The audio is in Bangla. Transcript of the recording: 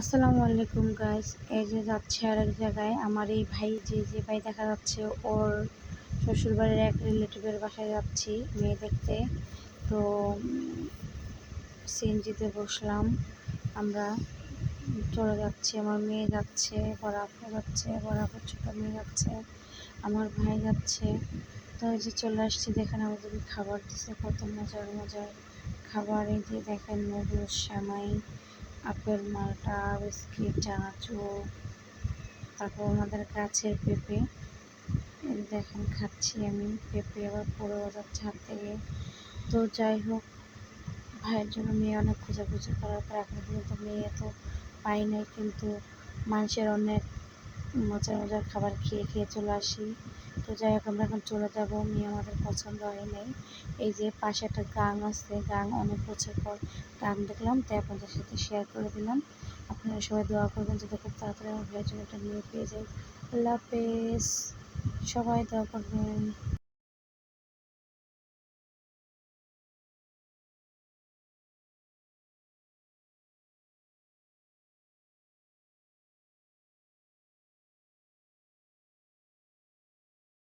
আসসালামু আলাইকুম গাইস এই যে যাচ্ছে আর এক জায়গায়। আমার এই ভাই, যে যে ভাই দেখা যাচ্ছে, ওর শ্বশুরবাড়ির এক রিলেটিভের বাসায় যাচ্ছি মেয়ে দেখতে। তো, সিএনজিতে বসলাম আমরা। চলে যাচ্ছি, আমার মেয়ে যাচ্ছে বরাফও যাচ্ছে বরাফের ছোটো মেয়ে যাচ্ছে, আমার ভাই যাচ্ছে। তো এই যে চলে আসছি, দেখেন আমাদের খাবার দিচ্ছে কত মজার মজার খাবার। এই যে দেখেন নুডলস শ্যামাই আপেল, মালটা, বিস্কিট চানাচুর তারপর আমাদের গাছের পেঁপে। দেখেন, খাচ্ছি আমি পেঁপে আবার পড়ে যাচ্ছে হাত থেকে। তো যাই হোক, ভাইয়ের জন্য মেয়ে অনেক খোঁজাখুঁজি করার পর এখন পর্যন্ত মেয়ে তো পাই নাই, কিন্তু মানুষের অনেক মজার মজার খাবার খেয়ে খেয়ে চলে আসি। তো যাই হোক, আমরা এখন চলে যাব। মেয়ে আমাদের পছন্দ হয় নাই। এই যে পাশে একটা গান আছে গান অনেক বছর পর গান দেখলাম, তাই আপনাদের সাথে শেয়ার করে দিলাম। আপনারা সবাই দোয়া করবেন যাতে খুব তাড়াতাড়ি আমার ভাইয়ের জন্য একটা মেয়ে পেয়ে যাই আল্লাহ হাফেজ। সবাই দোয়া করবেন।